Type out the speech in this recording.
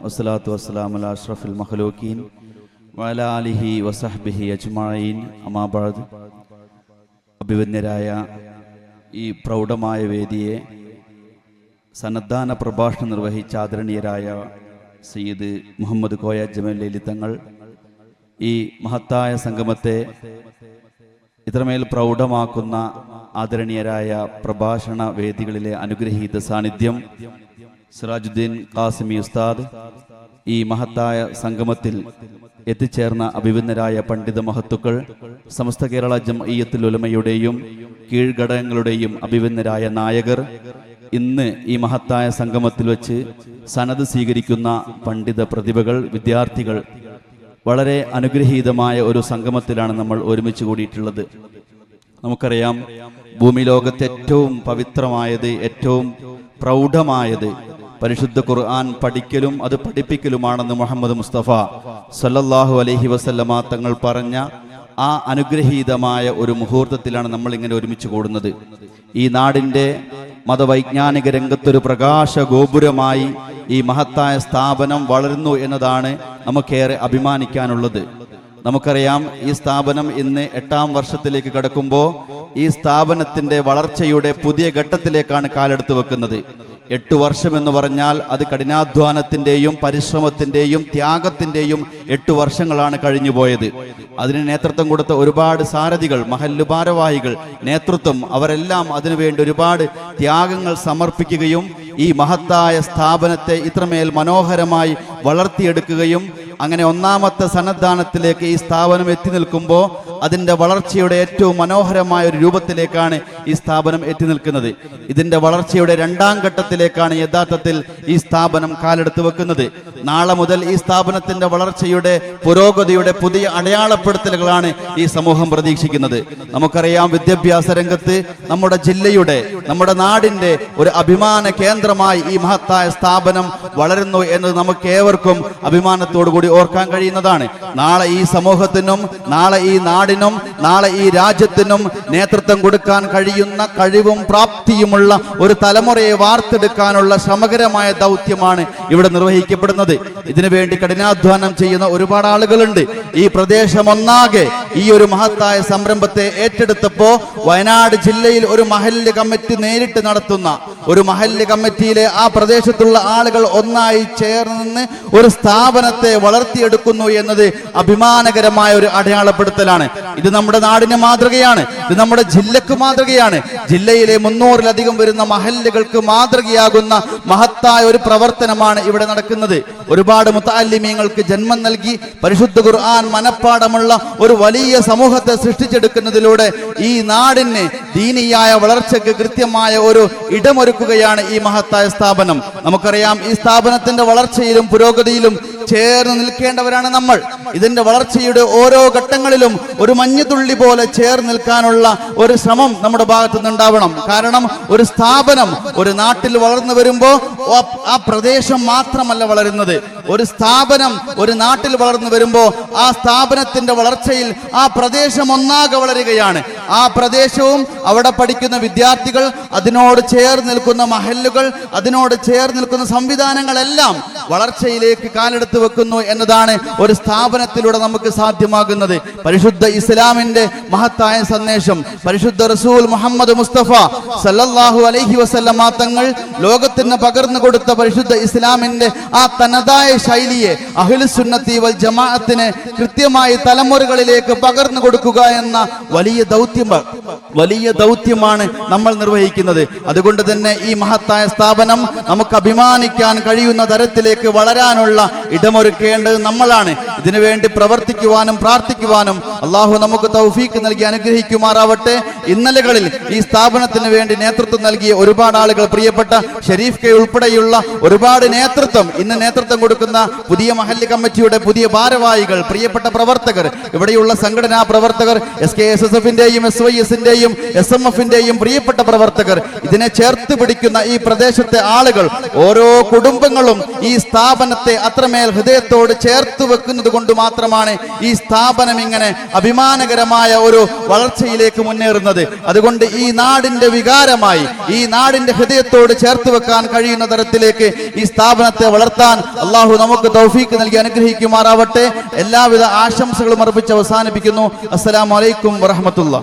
വസ്സലാത്തു അമാബാദ് അഭിവന്യരായ ഈ പ്രൗഢമായ വേദിയെ സന്നദ്ധാന പ്രഭാഷണം നിർവഹിച്ച ആദരണീയരായ സയ്യിദ് മുഹമ്മദ് കോയ ജമലി തങ്ങൾ ഈ മഹത്തായ സംഗമത്തെ ഇത്രമേൽ പ്രൗഢമാക്കുന്ന ആദരണീയരായ പ്രഭാഷണ വേദികളിലെ അനുഗ്രഹീത സാന്നിധ്യം സിറാജുദ്ദീൻ ഖാസിമി ഉസ്താദ് ഈ മഹത്തായ സംഗമത്തിൽ എത്തിച്ചേർന്ന അഭിവിന്നരായ പണ്ഡിത മഹത്തുക്കൾ സമസ്ത കേരള ജംഇയ്യത്തുൽ ഉലമയുടെയും കീഴ്ഘടകങ്ങളുടെയും അഭിവിന്നരായ നായകർ ഇന്ന് ഈ മഹത്തായ സംഗമത്തിൽ വെച്ച് സനത് സ്വീകരിക്കുന്ന പണ്ഡിത പ്രതിഭകൾ വിദ്യാർത്ഥികൾ വളരെ അനുഗ്രഹീതമായ ഒരു സംഗമത്തിലാണ് നമ്മൾ ഒരുമിച്ച് കൂടിയിട്ടുള്ളത്. നമുക്കറിയാം ഭൂമി ലോകത്ത് ഏറ്റവും പവിത്രമായത് ഏറ്റവും പ്രൗഢമായത് പരിശുദ്ധ ഖുർആൻ പഠിക്കലും അത് പഠിപ്പിക്കലുമാണെന്ന് മുഹമ്മദ് മുസ്തഫ സല്ലല്ലാഹു അലൈഹി വസല്ലമ തങ്ങൾ പറഞ്ഞ ആ അനുഗ്രഹീതമായ ഒരു മുഹൂർത്തത്തിലാണ് നമ്മൾ ഇങ്ങനെ ഒരുമിച്ച് കൂടുന്നത്. ഈ നാടിന്റെ മതവൈജ്ഞാനിക രംഗത്തൊരു പ്രകാശ ഗോപുരമായി ഈ മഹത്തായ സ്ഥാപനം വളരുന്നു എന്നതാണ് നമുക്കേറെ അഭിമാനിക്കാനുള്ളത്. നമുക്കറിയാം ഈ സ്ഥാപനം ഇന്ന് എട്ടാം വർഷത്തിലേക്ക് കടക്കുമ്പോൾ ഈ സ്ഥാപനത്തിന്റെ വളർച്ചയുടെ പുതിയ ഘട്ടത്തിലേക്കാണ് കാലെടുത്ത് വെക്കുന്നത്. എട്ട് വർഷം എന്ന് പറഞ്ഞാൽ അത് കഠിനാധ്വാനത്തിന്റെയും പരിശ്രമത്തിന്റെയും ത്യാഗത്തിന്റെയും എട്ട് വർഷങ്ങളാണ് കഴിഞ്ഞു പോയത് അതിന് നേതൃത്വം കൊടുത്ത ഒരുപാട് സാരഥികൾ മഹല്ലു ഭാരവാഹികൾ നേതൃത്വം അവരെല്ലാം അതിനുവേണ്ടി ഒരുപാട് ത്യാഗങ്ങൾ സമർപ്പിക്കുകയും ഈ മഹത്തായ സ്ഥാപനത്തെ ഇത്രമേൽ മനോഹരമായി വളർത്തിയെടുക്കുകയും അങ്ങനെ ഒന്നാമത്തെ സന്നദ്ധാനത്തിലേക്ക് ഈ സ്ഥാപനം എത്തി നിൽക്കുമ്പോൾ അതിന്റെ വളർച്ചയുടെ ഏറ്റവും മനോഹരമായ ഒരു രൂപത്തിലേക്കാണ് ഈ സ്ഥാപനം എത്തി നിൽക്കുന്നത്. ഇതിന്റെ വളർച്ചയുടെ രണ്ടാം ഘട്ടത്തിലേക്കാണ് യഥാർത്ഥത്തിൽ ഈ സ്ഥാപനം കാലെടുത്ത് വെക്കുന്നത്. നാളെ മുതൽ ഈ സ്ഥാപനത്തിന്റെ വളർച്ചയുടെ പുരോഗതിയുടെ പുതിയ അടയാളപ്പെടുത്തലുകളാണ് ഈ സമൂഹം പ്രതീക്ഷിക്കുന്നത്. നമുക്കറിയാം വിദ്യാഭ്യാസ രംഗത്ത് നമ്മുടെ ജില്ലയുടെ നമ്മുടെ നാടിന്റെ ഒരു അഭിമാന കേന്ദ്രമായി ഈ മഹത്തായ സ്ഥാപനം വളരുന്നു എന്നത് നമുക്ക് ഏവർക്കും അഭിമാനത്തോടു കൂടി ഓർക്കാൻ കഴിയുന്നതാണ്. നാളെ ഈ സമൂഹത്തിനും നാളെ ഈ നാടിനും നാളെ ഈ രാജ്യത്തിനും നേതൃത്വം കൊടുക്കാൻ കഴിയുന്ന കഴിവും പ്രാപ്തിയുമുള്ള ഒരു തലമുറയെ വാർത്തെടുക്കാനുള്ള സമഗ്രമായ ദൗത്യമാണ് ഇവിടെ നിർവഹിക്കപ്പെടുന്നത്. ഇതിനുവേണ്ടി കഠിനാധ്വാനം ചെയ്യുന്ന ഒരുപാട് ആളുകളുണ്ട്. ഈ പ്രദേശം ഒന്നാകെ ഈ ഒരു മഹത്തായ സംരംഭത്തെ ഏറ്റെടുത്തപ്പോ വയനാട് ജില്ലയിൽ ഒരു മഹല്ല് കമ്മിറ്റി നേരിട്ട് നടത്തുന്ന ഒരു മഹല്ല് കമ്മിറ്റിയിലെ ആ പ്രദേശത്തുള്ള ആളുകൾ ഒന്നായി ചേർന്ന് ഒരു സ്ഥാപനത്തെ വളർത്തിയെടുക്കുന്നു എന്നത് അഭിമാനകരമായ ഒരു അടയാളപ്പെടുത്തലാണ്. ഇത് നമ്മുടെ നാടിന് മാതൃകയാണ്. ഇത് നമ്മുടെ ജില്ലക്ക് മാതൃകയാണ്. ജില്ലയിലെ മുന്നൂറിലധികം വരുന്ന മഹല്ലുകൾക്ക് മാതൃകയാകുന്ന മഹത്തായ ഒരു പ്രവർത്തനമാണ് ഇവിടെ നടക്കുന്നത്. ഒരുപാട് മുത്താലിമീങ്ങൾക്ക് ജന്മം നൽകി പരിശുദ്ധ ഖുർആൻ മനപ്പാടമുള്ള ഒരു വലിയ സമൂഹത്തെ സൃഷ്ടിച്ചെടുക്കുന്നതിലൂടെ ഈ നാടിന് ദീനിയായ വളർച്ചയ്ക്ക് കൃത്യമായ ഒരു ഇടമൊരുക്കുകയാണ് ഈ മഹത്തായ സ്ഥാപനം. നമുക്കറിയാം ഈ സ്ഥാപനത്തിന്റെ വളർച്ചയിലും പുരോഗതിയിലും ചേർന്ന് നിൽക്കേണ്ടവരാണ് നമ്മൾ. ഇതിന്റെ വളർച്ചയുടെ ഓരോ ഘട്ടങ്ങളിലും ഒരു മഞ്ഞുതുള്ളി പോലെ ചേർന്ന് നിൽക്കാനുള്ള ഒരു ശ്രമം നമ്മുടെ ഭാഗത്തു നിന്നുണ്ടാവണം കാരണം ഒരു സ്ഥാപനം ഒരു നാട്ടിൽ വളർന്നു വരുമ്പോൾ ആ പ്രദേശം മാത്രമല്ല വളരുന്നത്. ഒരു സ്ഥാപനം ഒരു നാട്ടിൽ വളർന്നു വരുമ്പോൾ ആ സ്ഥാപനത്തിന്റെ വളർച്ചയിൽ ആ പ്രദേശം ഒന്നാകെ വളരുകയാണ്. ആ പ്രദേശവും അവിടെ പഠിക്കുന്ന വിദ്യാർത്ഥികൾ അതിനോട് ചേർന്ന് നിൽക്കുന്ന മഹല്ലുകൾ അതിനോട് ചേർന്ന് നിൽക്കുന്ന സംവിധാനങ്ങളെല്ലാം വളർച്ചയിലേക്ക് കാലെടുത്ത് വെക്കുന്നു എന്നതാണ് ഒരു സ്ഥാപനത്തിലൂടെ നമുക്ക് സാധ്യമാകുന്നത്. പരിശുദ്ധ ഇസ്ലാമിന്റെ മഹത്തായ സന്ദേശം പരിശുദ്ധ റസൂൽ മുഹമ്മദ് മുസ്തഫ സല്ലല്ലാഹു അലൈഹി വസല്ലമ തങ്ങൾ ലോകത്തിന് പകർന്നു കൊടുത്ത പരിശുദ്ധ ഇസ്ലാമിന്റെ ആ തനതായ ശൈലിയെ അഹ്ലുസുന്നത്തി വൽ ജമാഅത്തിന് കൃത്യമായി തലമുറകളിലേക്ക് പകർന്നു കൊടുക്കുക എന്ന വലിയ ദൗത്യം വലിയ ദൗത്യമാണ് നമ്മൾ നിർവഹിക്കുന്നത്. അതുകൊണ്ട് തന്നെ ഈ മഹത്തായ സ്ഥാപനം നമുക്ക് അഭിമാനിക്കാൻ കഴിയുന്ന തരത്തിലേക്ക് വളരാനുള്ള ഇടമൊരുക്കേണ്ടത് നമ്മളാണ്. ഇതിനുവേണ്ടി പ്രവർത്തിക്കുവാനും പ്രാർത്ഥിക്കുവാനും അള്ളാഹു നമുക്ക് തൗഫീക്ക് നൽകി അനുഗ്രഹിക്കുമാറാവട്ടെ. ഇന്നലകളിൽ ഈ സ്ഥാപനത്തിന് വേണ്ടി നേതൃത്വം നൽകിയ ഒരുപാട് ആളുകൾ പ്രിയപ്പെട്ട ഷെരീഫ് കെ ഉൾപ്പെടെയുള്ള ഒരുപാട് നേതൃത്വം ഇന്ന് നേതൃത്വം കൊടുക്കുന്ന പുതിയ മഹല്ല് കമ്മിറ്റിയുടെ പുതിയ ഭാരവാഹികൾ പ്രിയപ്പെട്ട പ്രവർത്തകർ ഇവിടെയുള്ള സംഘടനാ പ്രവർത്തകർ എസ് കെ എസ് എസ് എഫിന്റെയും എസ് വൈ എസിന്റെയും എസ് എം എഫിന്റെയും പ്രിയപ്പെട്ട പ്രവർത്തകർ ഇതിനെ ചേർത്ത് പിടിക്കുന്ന ഈ പ്രദേശത്തെ ആളുകൾ ഓരോ കുടുംബങ്ങളും ഈ സ്ഥാപനത്തെ അത്രമേൽ ഹൃദയത്തോട് ചേർത്ത് വെക്കുന്നത് കൊണ്ട് മാത്രമാണ് ഈ സ്ഥാപനം ഇങ്ങനെ അഭിമാനകരമായ ഒരു വളർച്ചയിലേക്ക് മുന്നേറുന്നത്. അതുകൊണ്ട് ഈ നാടിന്റെ വികാരമായി ഈ നാടിന്റെ ഹൃദയത്തോട് ചേർത്ത് വെക്കാൻ കഴിയുന്ന തരത്തിലേക്ക് ഈ സ്ഥാപനത്തെ വളർത്താൻ അള്ളാഹു നമുക്ക് തൗഫീക്ക് നൽകി അനുഗ്രഹിക്കുമാറാവട്ടെ. എല്ലാവിധ ആശംസകളും അർപ്പിച്ച് അവസാനിപ്പിക്കുന്നു. അസ്സലാമലൈക്കും വറഹമത്തുള്ള